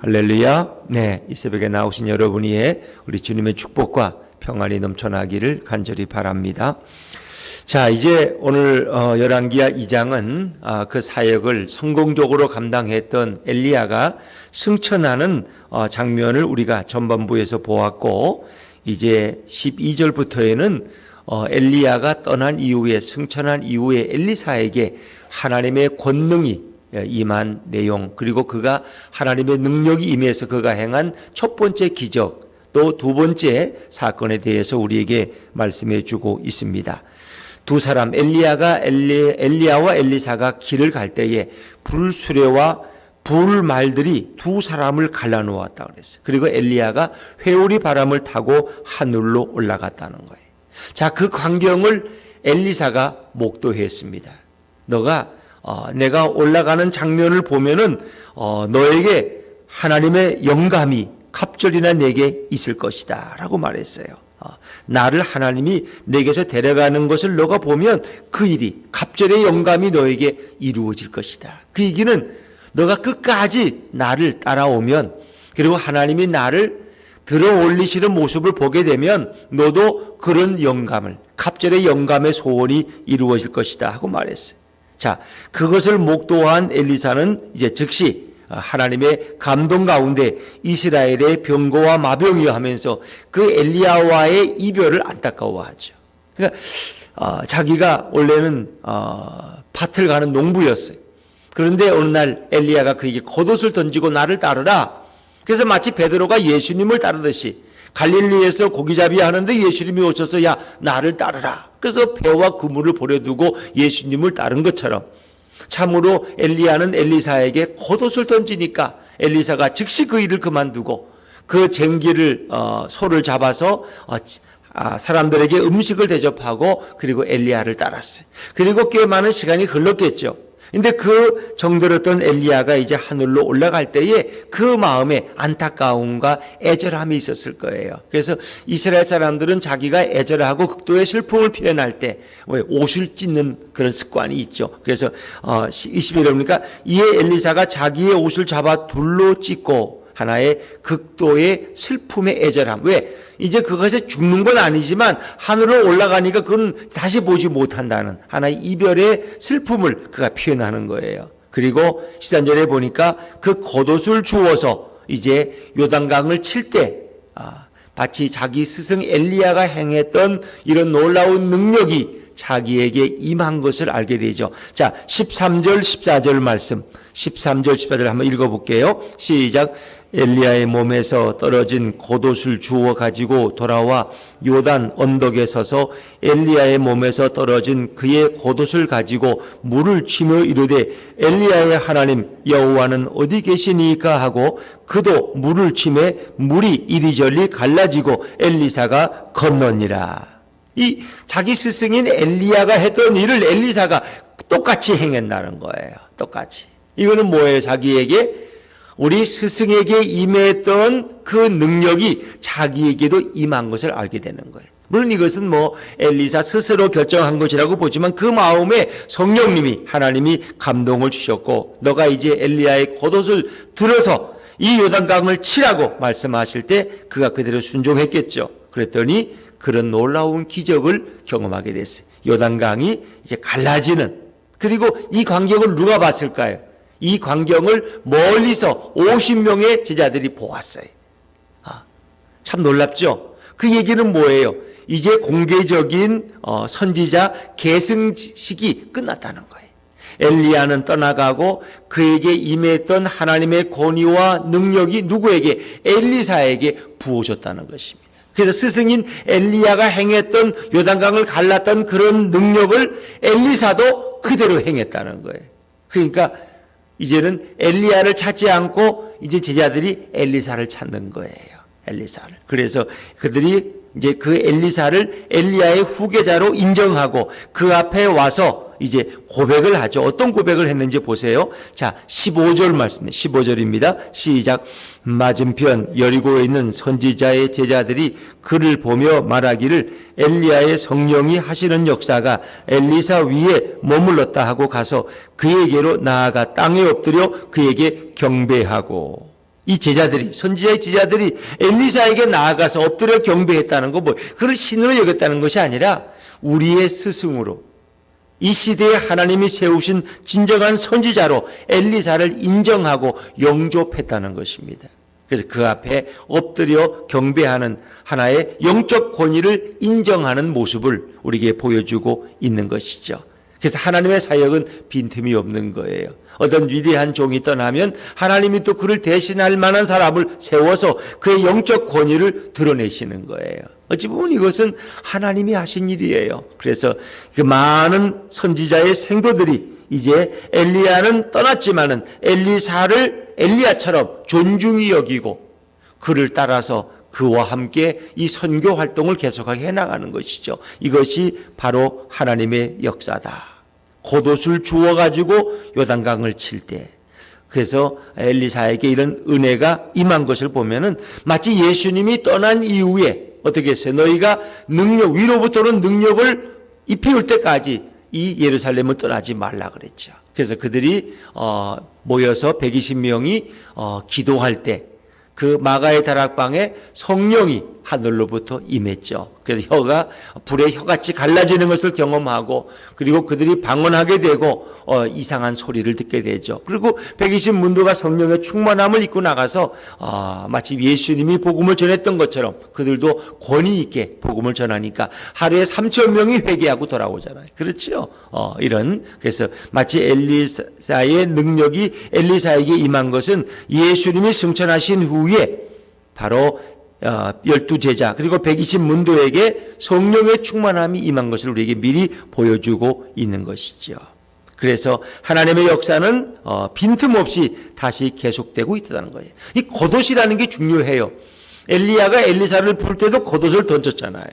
할렐루야. 네, 이 새벽에 나오신 여러분 위에 우리 주님의 축복과 평안이 넘쳐나기를 간절히 바랍니다. 자, 이제 오늘 어, 열왕기야 2장은 아, 그 사역을 성공적으로 감당했던 엘리야가 승천하는 어, 장면을 우리가 전반부에서 보았고 이제 12절부터에는 어, 엘리야가 떠난 이후에 승천한 이후에 엘리사에게 하나님의 권능이 임한 내용 그리고 그가 하나님의 능력이 임해서 그가 행한 첫 번째 기적 또 두 번째 사건에 대해서 우리에게 말씀해 주고 있습니다. 두 사람 엘리야가 엘리, 엘리야와 엘리사가 길을 갈 때에 불수레와 불말들이 두 사람을 갈라놓았다 그랬어요. 그리고 엘리야가 회오리 바람을 타고 하늘로 올라갔다는 거예요. 자, 그 광경을 엘리사가 목도했습니다. 너가 어, 내가 올라가는 장면을 보면은 어, 너에게 하나님의 영감이 갑절이나 내게 있을 것이다 라고 말했어요. 어, 나를 하나님이 내게서 데려가는 것을 너가 보면 그 일이 갑절의 영감이 너에게 이루어질 것이다. 그 얘기는 너가 끝까지 나를 따라오면 그리고 하나님이 나를 들어 올리시는 모습을 보게 되면 너도 그런 영감을 갑절의 영감의 소원이 이루어질 것이다 하고 말했어요. 자, 그것을 목도한 엘리사는 이제 즉시 하나님의 감동 가운데 이스라엘의 병거와 마병이여 하면서 그 엘리야와의 이별을 안타까워하죠. 그러니까 어, 자기가 원래는 어, 밭을 가는 농부였어요. 그런데 어느 날 엘리야가 그에게 겉옷을 던지고 나를 따르라. 그래서 마치 베드로가 예수님을 따르듯이 갈릴리에서 고기잡이 하는데 예수님이 오셔서 야 나를 따르라. 그래서 배와 그물을 버려두고 예수님을 따른 것처럼 참으로 엘리야는 엘리사에게 겉옷을 던지니까 엘리사가 즉시 그 일을 그만두고 그 쟁기를 어, 소를 잡아서 어, 아, 사람들에게 음식을 대접하고 그리고 엘리야를 따랐어요. 그리고 꽤 많은 시간이 흘렀겠죠. 근데 그 정들었던 엘리야가 이제 하늘로 올라갈 때에 그 마음에 안타까움과 애절함이 있었을 거예요. 그래서 이스라엘 사람들은 자기가 애절하고 극도의 슬픔을 표현할 때 왜 옷을 찢는 그런 습관이 있죠. 그래서 어 21절 보니까 이에 엘리사가 자기의 옷을 잡아 둘로 찢고 하나의 극도의 슬픔의 애절함. 왜? 이제 그것에 죽는 건 아니지만 하늘로 올라가니까 그건 다시 보지 못한다는 하나의 이별의 슬픔을 그가 표현하는 거예요. 그리고 시단절에 보니까 그 겉옷을 주워서 이제 요단강을 칠때 아, 마치 자기 스승 엘리야가 행했던 이런 놀라운 능력이 자기에게 임한 것을 알게 되죠. 자, 13절, 14절 말씀. 13절, 14절 한번 읽어볼게요. 시작. 엘리야의 몸에서 떨어진 겉옷을 주워 가지고 돌아와 요단 언덕에 서서 엘리야의 몸에서 떨어진 그의 겉옷을 가지고 물을 치며 이르되 엘리야의 하나님 여호와는 어디 계시니까 하고 그도 물을 치매 물이 이리저리 갈라지고 엘리사가 건너니라. 이 자기 스승인 엘리야가 했던 일을 엘리사가 똑같이 행했다는 거예요. 똑같이. 이거는 뭐예요? 자기에게 우리 스승에게 임했던 그 능력이 자기에게도 임한 것을 알게 되는 거예요. 물론 이것은 뭐 엘리사 스스로 결정한 것이라고 보지만 그 마음에 성령님이 하나님이 감동을 주셨고 너가 이제 엘리야의 겉옷을 들어서 이 요단강을 치라고 말씀하실 때 그가 그대로 순종했겠죠. 그랬더니 그런 놀라운 기적을 경험하게 됐어요. 요단강이 이제 갈라지는 그리고 이 광경을 누가 봤을까요? 이 광경을 멀리서 50명의 제자들이 보았어요. 아, 참 놀랍죠? 그 얘기는 뭐예요? 이제 공개적인 어, 선지자 계승식이 끝났다는 거예요. 엘리야는 떠나가고 그에게 임했던 하나님의 권위와 능력이 누구에게 엘리사에게 부어졌다는 것입니다. 그래서 스승인 엘리야가 행했던 요단강을 갈랐던 그런 능력을 엘리사도 그대로 행했다는 거예요. 그러니까 이제는 엘리야를 찾지 않고 이제 제자들이 엘리사를 찾는 거예요. 엘리사를. 그래서 그들이 이제 그 엘리사를 엘리야의 후계자로 인정하고 그 앞에 와서 이제 고백을 하죠. 어떤 고백을 했는지 보세요. 자, 15절 말씀입니다. 15절입니다. 시작. 맞은편 여리고에 있는 선지자의 제자들이 그를 보며 말하기를 엘리야의 성령이 하시는 역사가 엘리사 위에 머물렀다 하고 가서 그에게로 나아가 땅에 엎드려 그에게 경배하고 이 제자들이 선지자의 제자들이 엘리사에게 나아가서 엎드려 경배했다는 거 뭐 그를 신으로 여겼다는 것이 아니라 우리의 스승으로 이 시대에 하나님이 세우신 진정한 선지자로 엘리사를 인정하고 영접했다는 것입니다. 그래서 그 앞에 엎드려 경배하는 하나의 영적 권위를 인정하는 모습을 우리에게 보여주고 있는 것이죠. 그래서 하나님의 사역은 빈틈이 없는 거예요. 어떤 위대한 종이 떠나면 하나님이 또 그를 대신할 만한 사람을 세워서 그의 영적 권위를 드러내시는 거예요. 어찌 보면 이것은 하나님이 하신 일이에요. 그래서 그 많은 선지자의 생도들이 이제 엘리야는 떠났지만은 엘리사를 엘리야처럼 존중히 여기고 그를 따라서 그와 함께 이 선교 활동을 계속하게 해나가는 것이죠. 이것이 바로 하나님의 역사다. 겉옷을 주워 가지고 요단강을 칠 때. 그래서 엘리사에게 이런 은혜가 임한 것을 보면은 마치 예수님이 떠난 이후에 어떻게 했어요? 너희가 능력 위로부터는 능력을 입히올 때까지 이 예루살렘을 떠나지 말라 그랬죠. 그래서 그들이 어 모여서 120명이 어 기도할 때 그 마가의 다락방에 성령이 하늘로부터 임했죠. 그래서 혀가 불에 혀같이 갈라지는 것을 경험하고 그리고 그들이 방언하게 되고 어, 이상한 소리를 듣게 되죠. 그리고 120 문도가 성령의 충만함을 입고 나가서 어, 마치 예수님이 복음을 전했던 것처럼 그들도 권위 있게 복음을 전하니까 하루에 3천 명이 회개하고 돌아오잖아요. 그렇죠? 어, 이런 그래서 마치 엘리사의 능력이 엘리사에게 임한 것은 예수님이 승천하신 후에 바로 어, 열두 제자 그리고 120 문도에게 성령의 충만함이 임한 것을 우리에게 미리 보여주고 있는 것이죠. 그래서 하나님의 역사는 어, 빈틈없이 다시 계속되고 있다는 거예요. 이 겉옷이라는 게 중요해요. 엘리야가 엘리사를 부를 때도 겉옷을 던졌잖아요.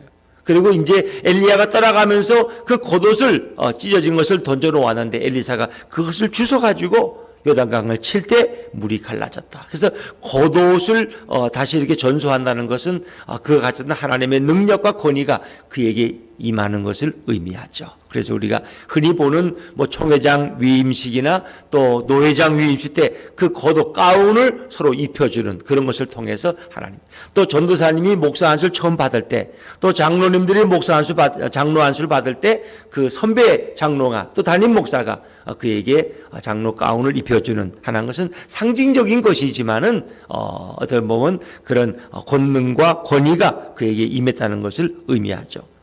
그리고 이제 엘리야가 떠나가면서 그 겉옷을 어, 찢어진 것을 던져 놓았는데 엘리사가 그것을 주워 가지고 요단강을 칠 때 물이 갈라졌다. 그래서 겉옷을 어, 다시 이렇게 전수한다는 것은 어, 그가 가졌던 하나님의 능력과 권위가 그에게 임하는 것을 의미하죠. 그래서 우리가 흔히 보는 뭐 총회장 위임식이나 또 노회장 위임식 때 그 겉옷 가운을 서로 입혀주는 그런 것을 통해서 하나님 또 전도사님이 목사 안수를 처음 받을 때 또 장로님들이 목사 안수 받 장로 안수를 받을 때 그 선배 장로가 또 담임 목사가 그에게 장로 가운을 입혀주는 하는 것은 상징적인 것이지만은 어, 어떻게 보면 그런 권능과 권위가 그에게 임했다는 것을 의미하죠.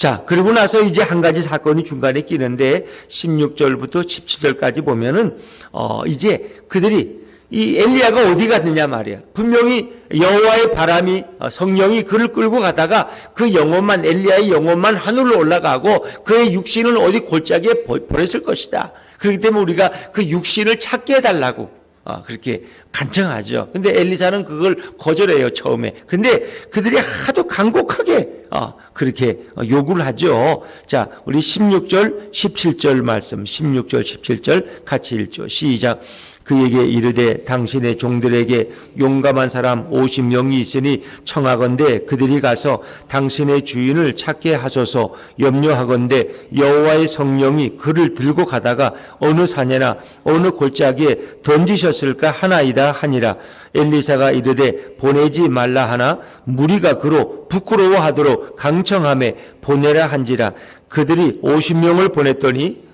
자, 그리고 나서 이제 한 가지 사건이 중간에 끼는데 16절부터 17절까지 보면은 어 이제 그들이 이 엘리야가 어디 갔느냐 말이야. 분명히 여호와의 바람이 어, 성령이 그를 끌고 가다가 그 영혼만 엘리야의 영혼만 하늘로 올라가고 그의 육신을 어디 골짜기에 보냈을 것이다. 그렇기 때문에 우리가 그 육신을 찾게 해달라고 어, 그렇게 간청하죠. 근데 엘리사는 그걸 거절해요, 처음에. 근데 그들이 하도 간곡하게 어, 그렇게 요구를 하죠. 자, 우리 16절, 17절 말씀, 16절, 17절 같이 읽죠. 시작. 그에게 이르되 당신의 종들에게 용감한 사람 50명이 있으니 청하건대 그들이 가서 당신의 주인을 찾게 하소서. 염려하건대 여호와의 성령이 그를 들고 가다가 어느 산에나 어느 골짜기에 던지셨을까 하나이다 하니라. 엘리사가 이르되 보내지 말라 하나 무리가 그로 부끄러워하도록 강청함에 보내라 한지라. 그들이 50명을 보냈더니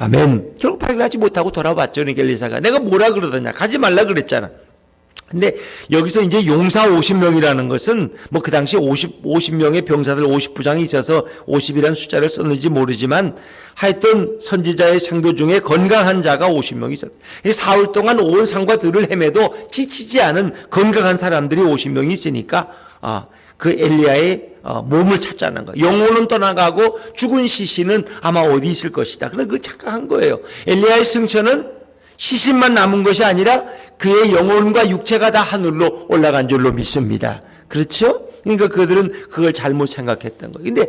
아멘. 결국 발견하지 못하고 돌아왔죠. 엘리사가. 내가 뭐라 그러더냐. 가지 말라 그랬잖아. 근데 여기서 이제 용사 50명이라는 것은 뭐 그 당시 50, 50명의 병사들 50부장이 있어서 50이라는 숫자를 썼는지 모르지만 하여튼 선지자의 생도 중에 건강한 자가 50명이 있었다. 사흘 동안 온 산과 들을 헤매도 지치지 않은 건강한 사람들이 50명이 있으니까 아, 그 엘리야의 어, 몸을 찾자는 거. 영혼은 떠나가고 죽은 시신은 아마 어디 있을 것이다. 그런데 그 착각한 거예요. 엘리야의 승천은 시신만 남은 것이 아니라 그의 영혼과 육체가 다 하늘로 올라간 줄로 믿습니다. 그렇죠? 그러니까 그들은 그걸 잘못 생각했던 거예요. 근데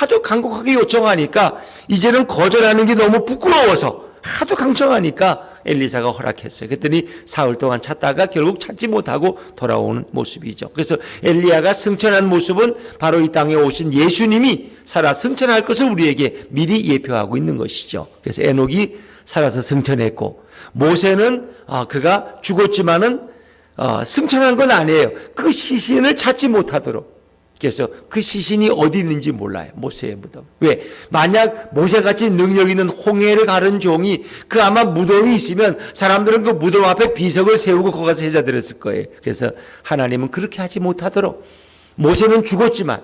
하도 간곡하게 요청하니까 이제는 거절하는 게 너무 부끄러워서 하도 강청하니까 엘리사가 허락했어요. 그랬더니 사흘 동안 찾다가 결국 찾지 못하고 돌아오는 모습이죠. 그래서 엘리야가 승천한 모습은 바로 이 땅에 오신 예수님이 살아 승천할 것을 우리에게 미리 예표하고 있는 것이죠. 그래서 에녹이 살아서 승천했고 모세는 아, 그가 죽었지만은 어, 승천한 건 아니에요. 그 시신을 찾지 못하도록. 그래서 그 시신이 어디 있는지 몰라요. 모세의 무덤. 왜? 만약 모세같이 능력 있는 홍해를 가른 종이 그 아마 무덤이 있으면 사람들은 그 무덤 앞에 비석을 세우고 거기 가서 제자 드렸을 거예요. 그래서 하나님은 그렇게 하지 못하도록 모세는 죽었지만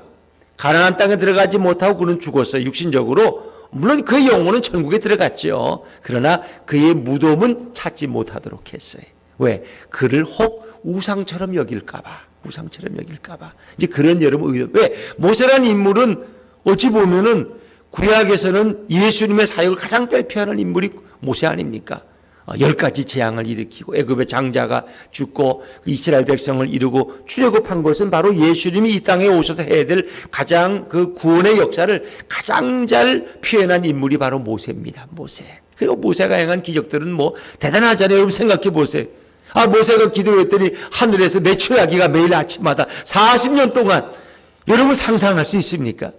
가나안 땅에 들어가지 못하고 그는 죽었어요. 육신적으로. 물론 그 영혼은 천국에 들어갔죠. 그러나 그의 무덤은 찾지 못하도록 했어요. 왜? 그를 혹 우상처럼 여길까 봐. 우상처럼 여길까봐. 이제 그런 여러분 의도. 왜? 모세라는 인물은 어찌 보면은 구약에서는 예수님의 사역을 가장 대표하는 인물이 모세 아닙니까? 어, 열 가지 재앙을 일으키고 애굽의 장자가 죽고 그 이스라엘 백성을 이루고 출애굽한 것은 바로 예수님이 이 땅에 오셔서 해야 될 가장 그 구원의 역사를 가장 잘 표현한 인물이 바로 모세입니다. 모세. 그리고 모세가 행한 기적들은 뭐 대단하잖아요. 여러분 생각해 보세요. 아 모세가 기도했더니 하늘에서 매출하기가 매일 아침마다 40년 동안 여러분 상상할 수 있습니까?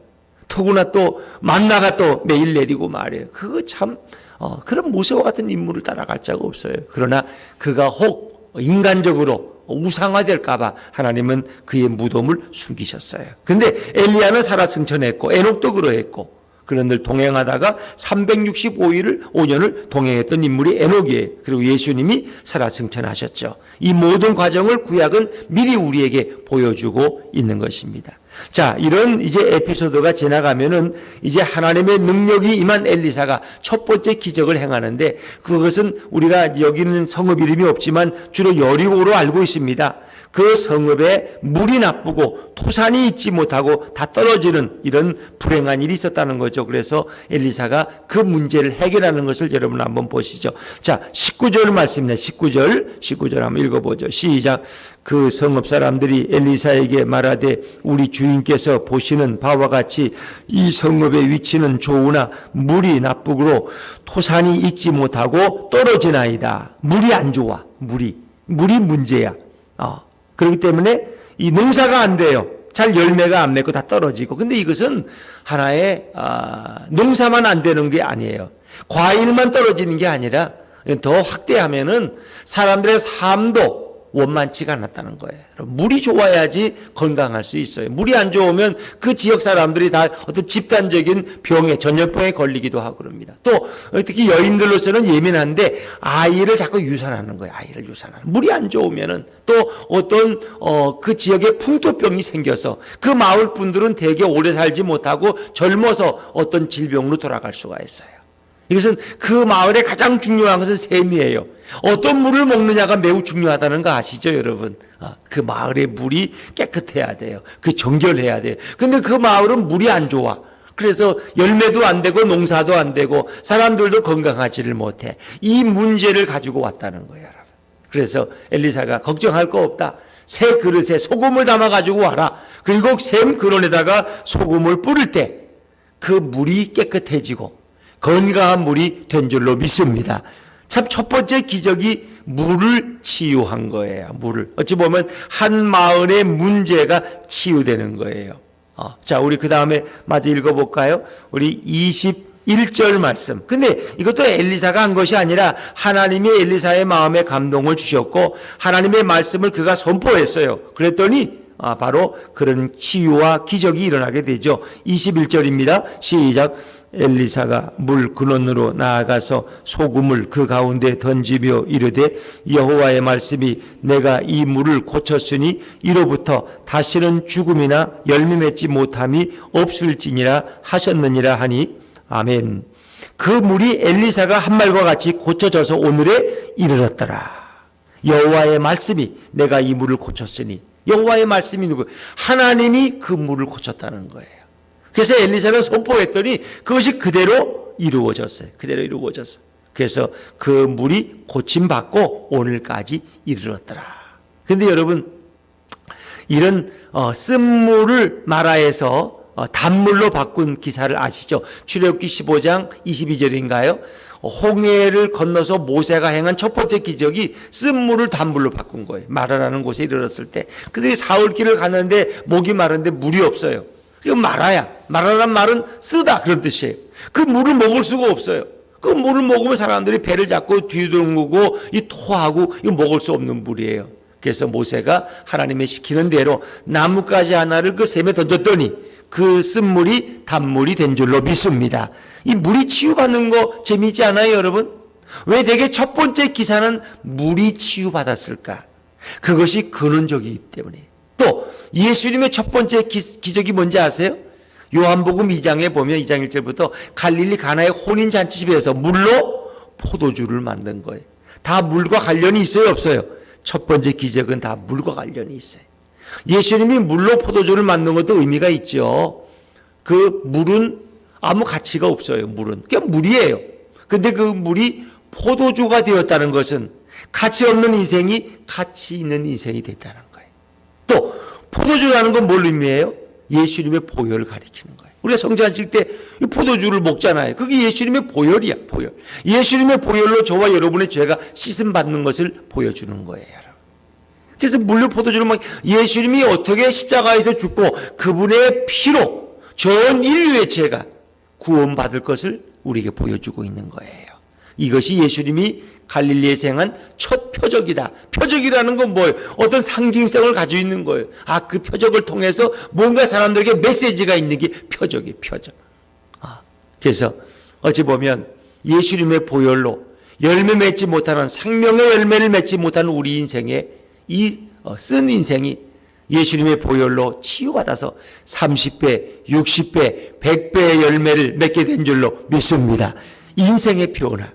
더구나 또 만나가 또 매일 내리고 말이에요. 그거 참 어, 그런 모세와 같은 인물을 따라갈 자가 없어요. 그러나 그가 혹 인간적으로 우상화될까봐 하나님은 그의 무덤을 숨기셨어요. 근데 엘리야는 살아 승천했고 에녹도 그러했고 그런 늘 동행하다가 365일을 5년을 동행했던 인물이 에녹이에요. 그리고 예수님이 살아 승천하셨죠. 이 모든 과정을 구약은 미리 우리에게 보여주고 있는 것입니다. 자, 이런 이제 에피소드가 지나가면은 이제 하나님의 능력이 임한 엘리사가 첫 번째 기적을 행하는데 그것은 우리가 여기는 성읍 이름이 없지만 주로 여리고로 알고 있습니다. 그 성읍에 물이 나쁘고 토산이 있지 못하고 다 떨어지는 이런 불행한 일이 있었다는 거죠. 그래서 엘리사가 그 문제를 해결하는 것을 여러분 한번 보시죠. 자, 19절 말씀입니다. 19절, 19절 한번 읽어보죠. 시작. 그 성읍 사람들이 엘리사에게 말하되 우리 주인께서 보시는 바와 같이 이 성읍의 위치는 좋으나 물이 나쁘고 토산이 있지 못하고 떨어지나이다. 물이 안 좋아. 물이. 물이 문제야. 어. 그렇기 때문에 이 농사가 안 돼요. 잘 열매가 안 맺고 다 떨어지고. 근데 이것은 하나의 아, 농사만 안 되는 게 아니에요. 과일만 떨어지는 게 아니라 더 확대하면은 사람들의 삶도 원만치가 않았다는 거예요. 물이 좋아야지 건강할 수 있어요. 물이 안 좋으면 그 지역 사람들이 다 어떤 집단적인 병에 전염병에 걸리기도 하고 그럽니다. 또 특히 여인들로서는 예민한데 아이를 자꾸 유산하는 거예요. 아이를 유산하는. 물이 안 좋으면은 또 어떤 어, 그 지역에 풍토병이 생겨서 그 마을 분들은 되게 오래 살지 못하고 젊어서 어떤 질병으로 돌아갈 수가 있어요. 이것은 그 마을에 가장 중요한 것은 샘이에요. 어떤 물을 먹느냐가 매우 중요하다는 거 아시죠, 여러분? 아, 그 마을의 물이 깨끗해야 돼요. 그 정결해야 돼요. 근데 그 마을은 물이 안 좋아. 그래서 열매도 안 되고 농사도 안 되고 사람들도 건강하지를 못해. 이 문제를 가지고 왔다는 거예요, 여러분. 그래서 엘리사가 걱정할 거 없다. 새 그릇에 소금을 담아 가지고 와라. 그리고 샘 근원에다가 소금을 뿌릴 때 그 물이 깨끗해지고 건강한 물이 된 줄로 믿습니다. 참 첫 번째 기적이 물을 치유한 거예요. 물을. 어찌 보면 한 마을의 문제가 치유되는 거예요. 어, 자, 우리 그 다음에 마저 읽어볼까요? 우리 21절 말씀. 근데 이것도 엘리사가 한 것이 아니라 하나님이 엘리사의 마음에 감동을 주셨고 하나님의 말씀을 그가 선포했어요. 그랬더니 아, 바로 그런 치유와 기적이 일어나게 되죠. 21절입니다. 시작. 엘리사가 물 근원으로 나아가서 소금을 그 가운데 던지며 이르되 여호와의 말씀이 내가 이 물을 고쳤으니 이로부터 다시는 죽음이나 열매 맺지 못함이 없을지니라 하셨느니라 하니 아멘. 그 물이 엘리사가 한 말과 같이 고쳐져서 오늘에 이르렀더라. 여호와의 말씀이 내가 이 물을 고쳤으니 여호와의 말씀이 누구? 하나님이 그 물을 고쳤다는 거예요. 그래서 엘리사는 선포했더니 그것이 그대로 이루어졌어요. 그대로 이루어졌어. 그래서 그 물이 고침받고 오늘까지 이르렀더라. 근데 여러분 이런 어, 쓴물을 마라에서 어, 단물로 바꾼 기사를 아시죠? 출애굽기 15장 22절인가요? 홍해를 건너서 모세가 행한 첫 번째 기적이 쓴물을 단물로 바꾼 거예요. 마라라는 곳에 이르렀을 때 그들이 사흘길을 갔는데 목이 마른데 물이 없어요. 그 마라야. 마라란 말은 쓰다 그런 뜻이에요. 그 물을 먹을 수가 없어요. 그 물을 먹으면 사람들이 배를 잡고 뒤돌고 이 토하고 이거 먹을 수 없는 물이에요. 그래서 모세가 하나님의 시키는 대로 나뭇가지 하나를 그 샘에 던졌더니 그 쓴물이 단물이 된 줄로 믿습니다. 이 물이 치유받는 거 재미있지 않아요, 여러분? 왜 대개 첫 번째 기사는 물이 치유받았을까? 그것이 근원적이기 때문에. 또 예수님의 첫 번째 기, 기적이 뭔지 아세요? 요한복음 2장에 보면 2장 1절부터 갈릴리 가나의 혼인 잔치집에서 물로 포도주를 만든 거예요. 다 물과 관련이 있어요, 없어요? 첫 번째 기적은 다 물과 관련이 있어요. 예수님이 물로 포도주를 만든 것도 의미가 있죠. 그 물은 아무 가치가 없어요, 물은. 그냥 물이에요. 근데 그 물이 포도주가 되었다는 것은 가치 없는 인생이 가치 있는 인생이 됐다는 거예요. 또 포도주라는 건 뭘 의미해요? 예수님의 보혈을 가리키는 거예요. 우리가 성장하실 때 포도주를 먹잖아요. 그게 예수님의 보혈이야, 보혈. 예수님의 보혈로 저와 여러분의 죄가 씻음 받는 것을 보여주는 거예요. 그래서 물로 포도주를 먹 예수님이 어떻게 십자가에서 죽고 그분의 피로 전 인류의 죄가 구원받을 것을 우리에게 보여주고 있는 거예요. 이것이 예수님이 갈릴리에 생한 첫 표적이다. 표적이라는 건 뭐예요? 어떤 상징성을 가지고 있는 거예요. 아, 그 표적을 통해서 뭔가 사람들에게 메시지가 있는 게 표적이에요, 표적. 아, 그래서 어찌 보면 예수님의 보혈로 열매 맺지 못하는 생명의 열매를 맺지 못하는 우리 인생에 이 쓴 인생이 예수님의 보혈로 치유받아서 30배, 60배, 100배의 열매를 맺게 된 줄로 믿습니다. 인생의 변화.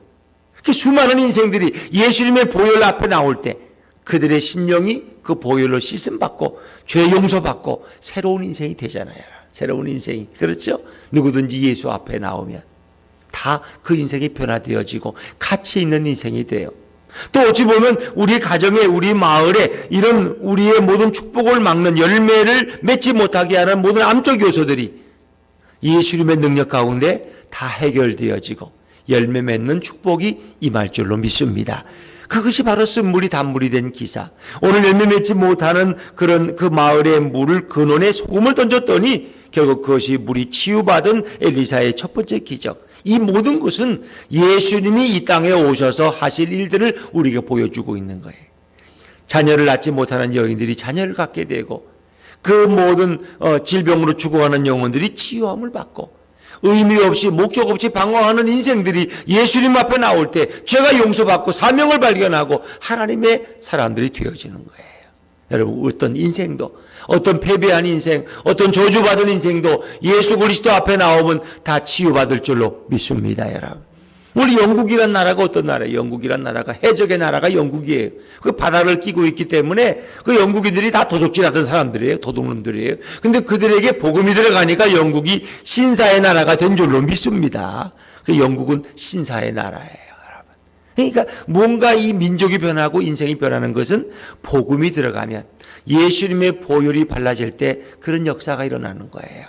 그 수많은 인생들이 예수님의 보혈 앞에 나올 때 그들의 심령이 그 보혈로 씻음받고 죄 용서받고 새로운 인생이 되잖아요. 새로운 인생이. 그렇죠? 누구든지 예수 앞에 나오면 다 그 인생이 변화되어지고 가치 있는 인생이 돼요. 또 어찌 보면 우리 가정에 우리 마을에 이런 우리의 모든 축복을 막는 열매를 맺지 못하게 하는 모든 암적 요소들이 예수님의 능력 가운데 다 해결되어지고 열매 맺는 축복이 임할 줄로 믿습니다. 그것이 바로 쓴물이 단물이 된 기사. 오늘 열매 맺지 못하는 그런 그 마을의 물을 근원에 소금을 던졌더니 결국 그것이 물이 치유받은 엘리사의 첫 번째 기적. 이 모든 것은 예수님이 이 땅에 오셔서 하실 일들을 우리에게 보여주고 있는 거예요. 자녀를 낳지 못하는 여인들이 자녀를 갖게 되고 그 모든 어, 질병으로 죽어가는 영혼들이 치유함을 받고 의미 없이 목적 없이 방황하는 인생들이 예수님 앞에 나올 때 죄가 용서받고 사명을 발견하고 하나님의 사람들이 되어지는 거예요. 여러분 어떤 인생도 어떤 패배한 인생, 어떤 저주받은 인생도 예수 그리스도 앞에 나오면 다 치유받을 줄로 믿습니다, 여러분. 우리 영국이란 나라가 어떤 나라예요? 영국이란 나라가 해적의 나라가 영국이에요. 그 바다를 끼고 있기 때문에 그 영국인들이 다 도적질하던 사람들이에요. 도둑놈들이에요. 근데 그들에게 복음이 들어가니까 영국이 신사의 나라가 된 줄로 믿습니다. 그 영국은 신사의 나라예요. 여러분. 그러니까 뭔가 이 민족이 변하고 인생이 변하는 것은 복음이 들어가면 예수님의 보혈이 발라질 때 그런 역사가 일어나는 거예요.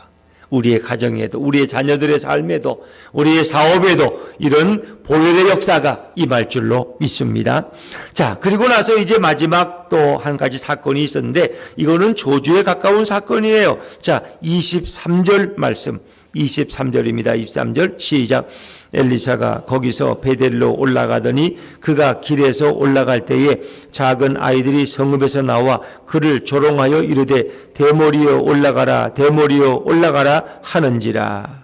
우리의 가정에도, 우리의 자녀들의 삶에도, 우리의 사업에도 이런 보혈의 역사가 임할 줄로 믿습니다. 자, 그리고 나서 이제 마지막 또 한 가지 사건이 있었는데 이거는 조주에 가까운 사건이에요. 자, 23절 말씀. 23절입니다. 23절 시작. 엘리사가 거기서 베델로 올라가더니 그가 길에서 올라갈 때에 작은 아이들이 성읍에서 나와 그를 조롱하여 이르되 대머리여 올라가라 대머리여 올라가라 하는지라.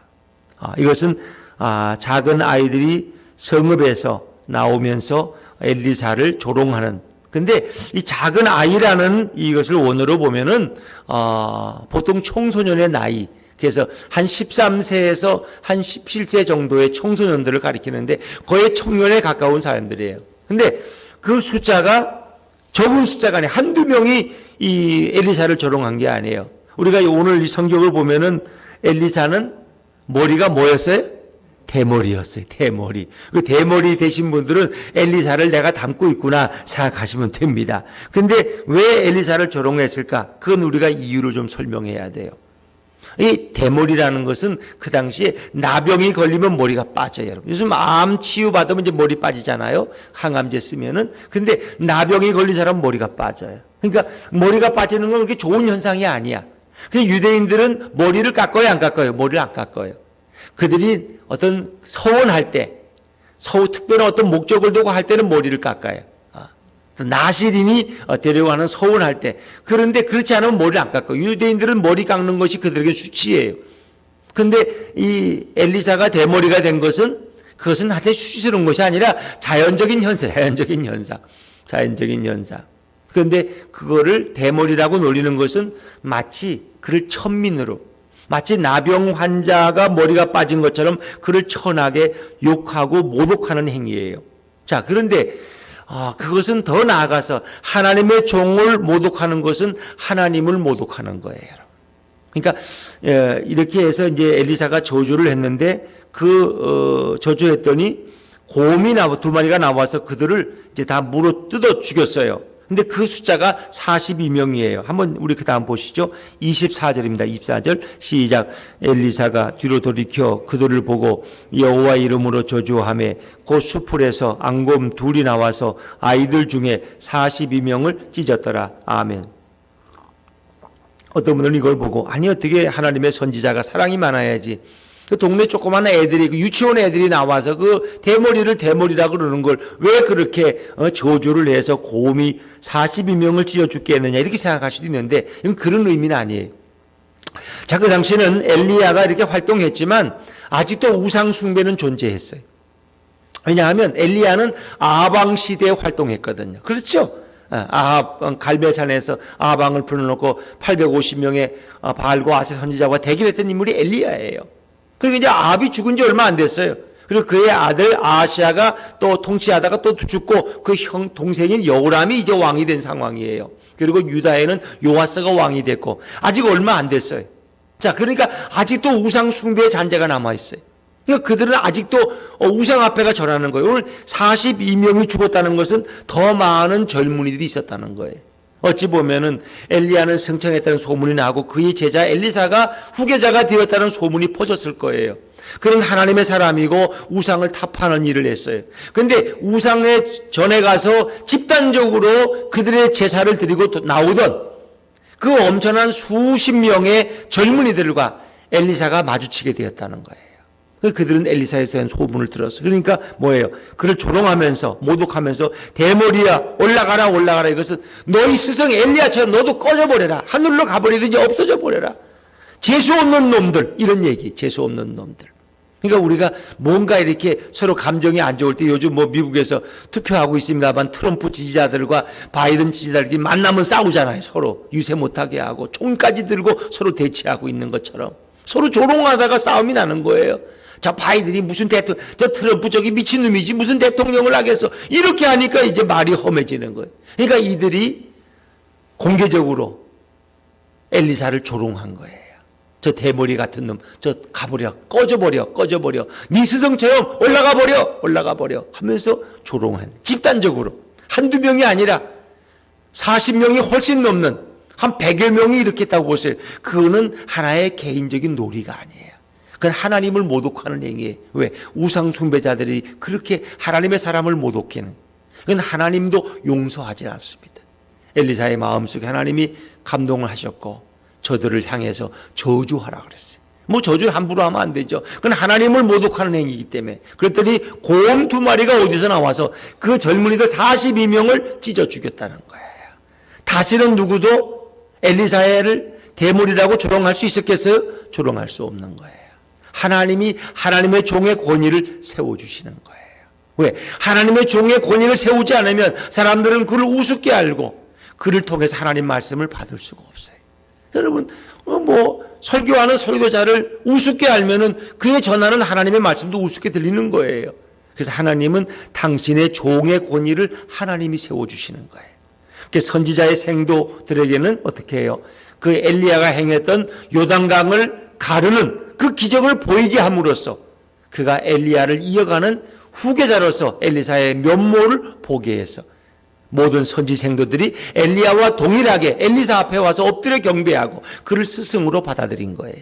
아, 이것은 아, 작은 아이들이 성읍에서 나오면서 엘리사를 조롱하는 근데 이 작은 아이라는 이것을 원어로 보면은 어, 보통 청소년의 나이 그래서 한 13세에서 한 17세 정도의 청소년들을 가리키는데 거의 청년에 가까운 사람들이에요. 근데 그 숫자가 적은 숫자가 아니에요. 한두 명이 이 엘리사를 조롱한 게 아니에요. 우리가 오늘 이 성경을 보면은 엘리사는 머리가 뭐였어요? 대머리였어요. 대머리. 그 대머리 되신 분들은 엘리사를 내가 닮고 있구나 생각하시면 됩니다. 근데 왜 엘리사를 조롱했을까? 그건 우리가 이유를 좀 설명해야 돼요. 이 대머리라는 것은 그 당시에 나병이 걸리면 머리가 빠져요. 여러분. 요즘 암 치유 받으면 이제 머리 빠지잖아요. 항암제 쓰면은. 근데 나병이 걸린 사람은 머리가 빠져요. 그러니까 머리가 빠지는 건 그렇게 좋은 현상이 아니야. 그 유대인들은 머리를 깎아요, 안 깎아요? 머리를 안 깎아요. 그들이 어떤 서원할 때 서우 특별한 어떤 목적을 두고 할 때는 머리를 깎아요. 아, 나시린이 어, 데려가는 서운할 때. 그런데 그렇지 않으면 머리를 안 깎아요. 유대인들은 머리 깎는 것이 그들에게 수치예요. 근데 이 엘리사가 대머리가 된 것은 그것은 한테 수치스러운 것이 아니라 자연적인 현상, 자연적인 현상, 자연적인 현상. 그런데 그거를 대머리라고 놀리는 것은 마치 그를 천민으로 마치 나병 환자가 머리가 빠진 것처럼 그를 천하게 욕하고 모독하는 행위예요. 자, 그런데 아, 그것은 더 나아가서 하나님의 종을 모독하는 것은 하나님을 모독하는 거예요. 그러니까 예, 이렇게 해서 이제 엘리사가 저주를 했는데 그 어, 저주했더니 곰이 나와 두 마리가 나와서 그들을 이제 다 물어 뜯어 죽였어요. 근데 그 숫자가 42명이에요. 한번 우리 그 다음 보시죠. 24절입니다. 24절 시작. 엘리사가 뒤로 돌이켜 그들을 보고 여호와 이름으로 저주하며 그 수풀에서 앙곰 둘이 나와서 아이들 중에 42명을 찢었더라. 아멘. 어떤 분들은 이걸 보고 아니 어떻게 하나님의 선지자가 사랑이 많아야지 그 동네 조그마한 애들이 그 유치원 애들이 나와서 그 대머리를 대머리라고 그러는 걸 왜 그렇게 어, 저주를 해서 곰이 42명을 찢어 죽게 했느냐 이렇게 생각할 수도 있는데 이건 그런 의미는 아니에요. 자, 그 당시에는 엘리야가 이렇게 활동했지만 아직도 우상 숭배는 존재했어요. 왜냐하면 엘리야는 아방 시대에 활동했거든요. 그렇죠? 아합 어, 갈멜산에서 아방을 불러놓고 850명의 어, 바알과 아세 선지자와 대결했던 인물이 엘리야예요. 그리고 이제 아합이 죽은 지 얼마 안 됐어요. 그리고 그의 아들 아시아가 또 통치하다가 또 죽고 그 형 동생인 여우람이 이제 왕이 된 상황이에요. 그리고 유다에는 요아스가 왕이 됐고 아직 얼마 안 됐어요. 자, 그러니까 아직도 우상 숭배의 잔재가 남아 있어요. 그러니까 그들은 아직도 어, 우상 앞에가 절하는 거예요. 오늘 42명이 죽었다는 것은 더 많은 젊은이들이 있었다는 거예요. 어찌 보면은 엘리야는 승천했다는 소문이 나고 그의 제자 엘리사가 후계자가 되었다는 소문이 퍼졌을 거예요. 그는 하나님의 사람이고 우상을 타파하는 일을 했어요. 근데 우상에 전에 가서 집단적으로 그들의 제사를 드리고 나오던 그 엄청난 수십 명의 젊은이들과 엘리사가 마주치게 되었다는 거예요. 그들은 엘리사에서 대한 소문을 들었어. 그러니까 뭐예요? 그를 조롱하면서 모독하면서 대머리야 올라가라 올라가라 이것은 너희 스승 엘리야처럼 너도 꺼져버려라 하늘로 가버리든지 없어져 버려라. 재수 없는 놈들 이런 얘기. 재수 없는 놈들. 그러니까 우리가 뭔가 이렇게 서로 감정이 안 좋을 때 요즘 뭐 미국에서 투표하고 있습니다만 트럼프 지지자들과 바이든 지지자들끼리 만나면 싸우잖아요. 서로 유세 못하게 하고 총까지 들고 서로 대치하고 있는 것처럼 서로 조롱하다가 싸움이 나는 거예요. 자, 바이든이 무슨 대통령, 저 트럼프 저기 미친놈이지 무슨 대통령을 하겠어. 이렇게 하니까 이제 말이 험해지는 거예요. 그러니까 이들이 공개적으로 엘리사를 조롱한 거예요. 저 대머리 같은 놈, 저 가버려, 꺼져버려, 꺼져버려. 네 스승처럼 올라가 버려, 올라가 버려 하면서 조롱한, 집단적으로. 한두 명이 아니라 40명이 훨씬 넘는 한 100여 명이 이렇게 했다고 보세요. 그거는 하나의 개인적인 놀이가 아니에요. 그건 하나님을 모독하는 행위예요. 왜? 우상 숭배자들이 그렇게 하나님의 사람을 모독해는. 그건 하나님도 용서하지 않습니다. 엘리사의 마음속에 하나님이 감동을 하셨고 저들을 향해서 저주하라 그랬어요. 뭐 저주 함부로 하면 안 되죠. 그건 하나님을 모독하는 행위이기 때문에. 그랬더니 곰 두 마리가 어디서 나와서 그 젊은이들 42명을 찢어 죽였다는 거예요. 다시는 누구도 엘리사를 대물이라고 조롱할 수 있었겠어요? 조롱할 수 없는 거예요. 하나님이 하나님의 종의 권위를 세워주시는 거예요. 왜? 하나님의 종의 권위를 세우지 않으면 사람들은 그를 우습게 알고 그를 통해서 하나님 말씀을 받을 수가 없어요. 여러분, 어, 뭐, 설교하는 설교자를 우습게 알면은 그의 전하는 하나님의 말씀도 우습게 들리는 거예요. 그래서 하나님은 당신의 종의 권위를 하나님이 세워주시는 거예요. 그 선지자의 생도들에게는 어떻게 해요? 그 엘리야가 행했던 요단강을 가르는 그 기적을 보이게 함으로써 그가 엘리야를 이어가는 후계자로서 엘리사의 면모를 보게 해서 모든 선지 생도들이 엘리야와 동일하게 엘리사 앞에 와서 엎드려 경배하고 그를 스승으로 받아들인 거예요.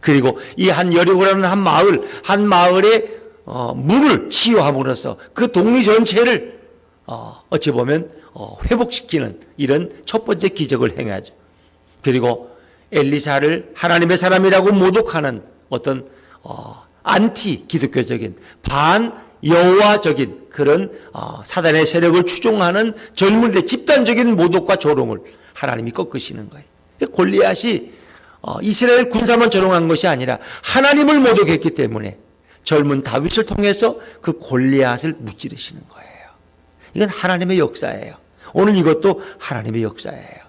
그리고 이 한 여리고라는 한 마을, 한 마을에 어, 물을 치유함으로써 그 동리 전체를 어, 어찌 보면 어, 회복시키는 이런 첫 번째 기적을 행하죠. 그리고 엘리사를 하나님의 사람이라고 모독하는 어떤 어, 안티 기독교적인 반 여호와적인 그런 어, 사단의 세력을 추종하는 젊은이들 집단적인 모독과 조롱을 하나님이 꺾으시는 거예요. 골리앗이 어, 이스라엘 군사만 조롱한 것이 아니라 하나님을 모독했기 때문에 젊은 다윗을 통해서 그 골리앗을 무찌르시는 거예요. 이건 하나님의 역사예요. 오늘 이것도 하나님의 역사예요.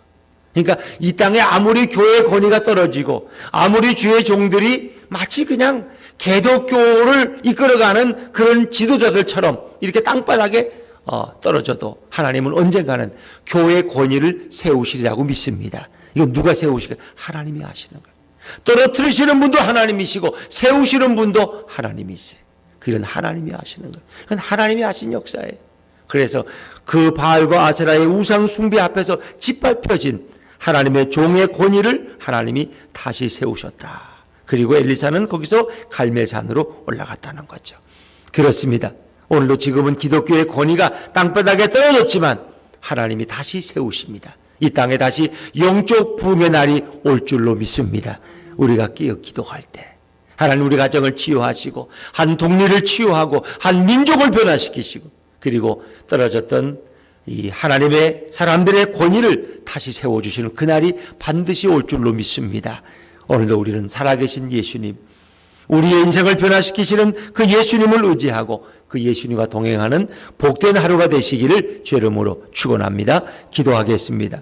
그러니까 이 땅에 아무리 교회 권위가 떨어지고 아무리 주의 종들이 마치 그냥 개독교를 이끌어가는 그런 지도자들처럼 이렇게 땅바닥에 어, 떨어져도 하나님은 언젠가는 교회 권위를 세우시리라고 믿습니다. 이건 누가 세우시게? 하나님이 하시는 거예요. 떨어뜨리시는 분도 하나님이시고 세우시는 분도 하나님이세요. 그건 하나님이 하시는 거예요. 그건 하나님이 하신 역사예요. 그래서 그 바알과 아세라의 우상 숭배 앞에서 짓밟혀진 하나님의 종의 권위를 하나님이 다시 세우셨다. 그리고 엘리사는 거기서 갈멜산으로 올라갔다는 거죠. 그렇습니다. 오늘도 지금은 기독교의 권위가 땅바닥에 떨어졌지만 하나님이 다시 세우십니다. 이 땅에 다시 영적 부흥의 날이 올 줄로 믿습니다. 우리가 끼어 기도할 때 하나님 우리 가정을 치유하시고 한 동리를 치유하고 한 민족을 변화시키시고 그리고 떨어졌던 이 하나님의 사람들의 권위를 다시 세워주시는 그날이 반드시 올 줄로 믿습니다. 오늘도 우리는 살아계신 예수님, 우리의 인생을 변화시키시는 그 예수님을 의지하고 그 예수님과 동행하는 복된 하루가 되시기를 죄름으로 축원합니다. 기도하겠습니다.